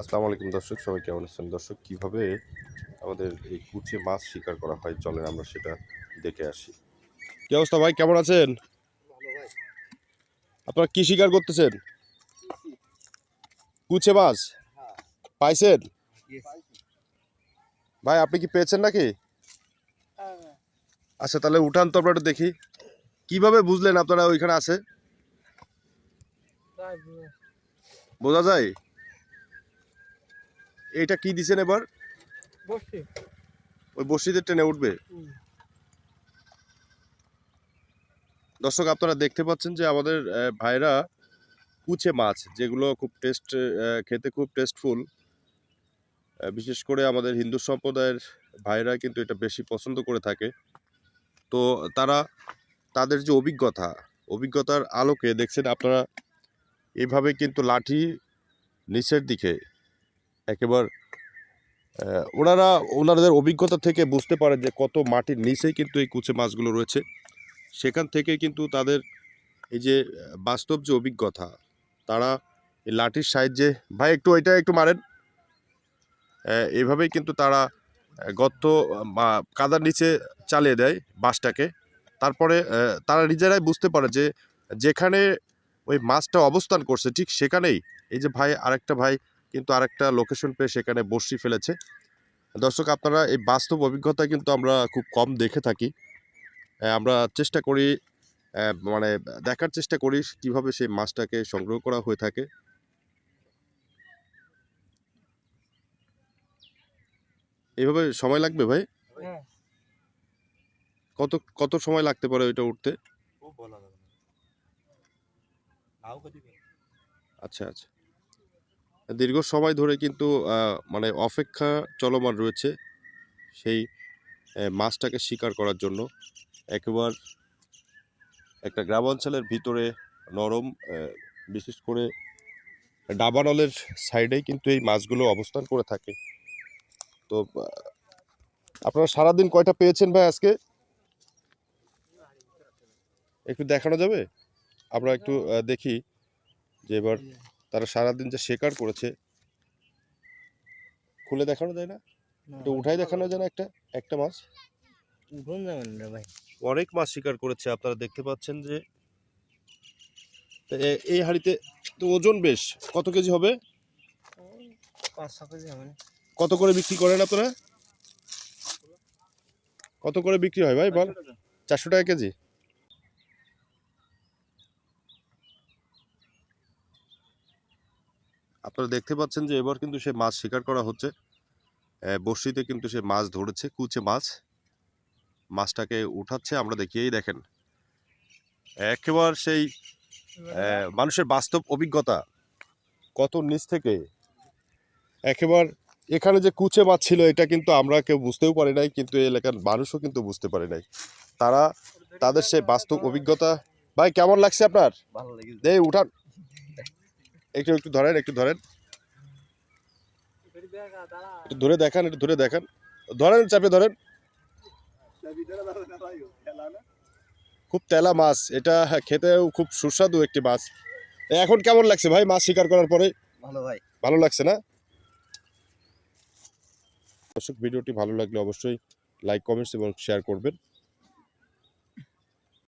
আসসালামু আলাইকুম দর্শক সবাই কেমন আছেন? দর্শক কীভাবে আমাদের এই কুচে মাছ শিকার করা হয়? চলেন আমরা সেটা দেখে আসি। কি অবস্থা ভাই? কেমন আছেন? আপনারা কি শিকার করতেছেন? কুচে মাছ? পাইছেন? ভাই আপনি কি পেয়েছেন নাকি? আচ্ছা তাহলে উঠান তো আমরা একটু দেখি। কীভাবে বুঝলেন আপনারা ওইখানে আছে? বোঝা যায়? এইটা কি দিছেন এবার? ওই বসিতে ট্রেনে উঠবে? দর্শক আপনারা দেখতে পাচ্ছেন যে আমাদের ভাইরা কুচে মাছ যেগুলো খুব টেস্ট খেতে খুব টেস্টফুল বিশেষ করে আমাদের হিন্দু সম্প্রদায়ের ভাইরা কিন্তু এটা বেশি পছন্দ করে থাকে। তো তারা তাদের যে অভিজ্ঞতা অভিজ্ঞতার আলোকে দেখছেন আপনারা এইভাবে কিন্তু লাঠি নিচের দিকে একেবারে ওনারা ওনাদের অভিজ্ঞতা থেকে বুঝতে পারে যে কত মাটির নিচেই কিন্তু এই কুচে মাছগুলো রয়েছে। সেখান থেকে কিন্তু তাদের এই যে বাস্তব যে অভিজ্ঞতা তারা এই লাঠির সাহায্যে ভাই একটু এটা একটু মারেন। আহ, এইভাবেই কিন্তু তারা গর্ত কাদার নিচে চালিয়ে দেয় বাঁশটাকে। তারপরে তারা নিজেরাই বুঝতে পারে যে যেখানে ওই মাছটা অবস্থান করছে ঠিক সেখানেই। এই যে ভাই আরেকটা ভাই কিন্তু আরেকটা লোকেশন পেয়ে সেখানে বসি ফেলেছে। দর্শক আপনারা এই বাস্তব অভিজ্ঞতা কিন্তু আমরা খুব কম দেখে থাকি। আমরা চেষ্টা করি মানে দেখার চেষ্টা করি কীভাবে সেই মাছটাকে সংগ্রহ করা হয়ে থাকে। এইভাবে সময় লাগবে ভাই? হ্যাঁ। কত কত সময় লাগতে পারে ওইটা উঠতে? আচ্ছা আচ্ছা। দীর্ঘ সময় ধরে কিন্তু মানে অপেক্ষা চলমান রয়েছে সেই মাছটাকে শিকার করার জন্য। একেবার একটা গ্রামাঞ্চলের ভিতরে নরম বিশেষ করে ডাবানলের সাইডেই কিন্তু এই মাছগুলো অবস্থান করে থাকে। তো আপনারা সারাদিন কয়টা পেয়েছেন ভাই আজকে? একটু দেখানো যাবে? আমরা একটু দেখি যে এবার তারা সারাদিন যে শিকার করেছে খুলে দেখানো যায় না? একটু উঠাই দেখানো যায় না একটা একটা মাছ? ভাই। অনেক মাছ শিকার করেছে আপনারা দেখতে পাচ্ছেন যে। এই হাড়িতে তো ওজন বেশ কত কেজি হবে? কত করে বিক্রি করেন আপনারা? কত করে বিক্রি হয় ভাই বল? চারশো টাকা কেজি? আপনারা দেখতে পাচ্ছেন যে এবার কিন্তু সে মাছ শিকার করা হচ্ছে। বড়শিতে কিন্তু সে মাছ ধরেছে কুচে মাছ। মাছটাকে উঠাচ্ছে আমরা দেখিয়েই দেখেন। একেবার সেই মানুষের বাস্তব অভিজ্ঞতা। কত নিচ থেকে। একেবার এখানে যে কুচে মাছ ছিল এটা কিন্তু আমরা কেউ বুঝতেও পারি নাই কিন্তু এই এলাকার মানুষও কিন্তু বুঝতে পারে নাই। তারা তাদের সেই বাস্তব অভিজ্ঞতা। ভাই কেমন লাগছে আপনার? এই উঠান। একটু একটু ধরেন একটু ধরেন। একটু ধরে দেখান একটু ধরে দেখান। ধরেন চাপে ধরেন। খুব তেলা মাছ। এটা খেতেও খুব সুস্বাদু একটি মাছ। এখন কেমন লাগছে ভাই মাছ শিকার করার পরে? ভালো ভাই। ভালো লাগছে না? দর্শক ভিডিওটি ভালো লাগলে অবশ্যই লাইক কমেন্টস এবং শেয়ার করবেন।